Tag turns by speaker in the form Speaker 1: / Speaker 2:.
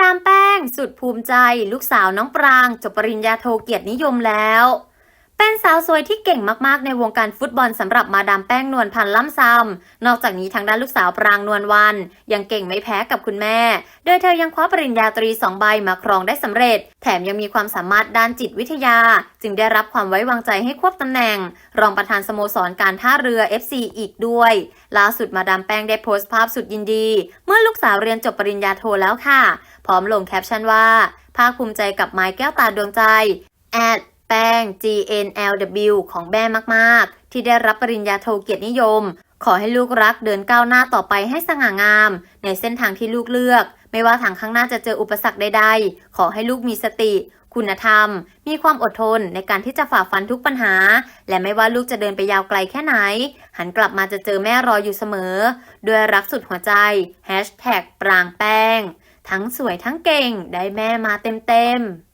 Speaker 1: ดามแป้ง สุดภูมิใจ ลูกสาวน้องปราง จบปริญญาโทเกียรตินิยมแล้ว เป็นสาวสวยที่เก่งมากๆ ในวงการฟุตบอลสำหรับมาดามแป้งนวลพันธ์ล่ำซำนอกจากนี้ทางด้านลูกสาวปรางนวลวัน ยังเก่งไม่แพ้กับคุณแม่ โดยเธอยังคว้าปริญญาตรีสองใบมาครองได้สำเร็จ แถมยังมีความสามารถด้านจิตวิทยา จึงได้รับความไว้วางใจให้ควบตำแหน่ง รองประธานสโมสรการท่าเรือ FC อีกด้วย ล่าสุดมาดามแป้งได้โพสต์ภาพสุดยินดี เมื่อลูกสาวเรียนจบปริญญาโทแล้วค่ะ พร้อมลงแคปชั่นว่าภาคภูมิใจกับไม้แก้วตาดวงใจแอด แป้ง GNLW ของแม่มากๆ ที่ได้รับปริญญาโทเกียรตินิยม ขอให้ลูกรักเดินก้าวหน้าต่อไปให้สง่างาม ในเส้นทางที่ลูกเลือก ไม่ว่าทางข้างหน้าจะเจออุปสรรคใดๆ ขอให้ลูกมีสติ คุณธรรม มีความอดทนในการที่จะฝ่าฟันทุกปัญหา และไม่ว่าลูกจะเดินไปยาวไกลแค่ไหน หันกลับมาจะเจอแม่รออยู่เสมอ ด้วยรักสุดหัวใจปรางแป้ง ทั้งสวยทั้งเก่งได้แม่มาเต็มๆ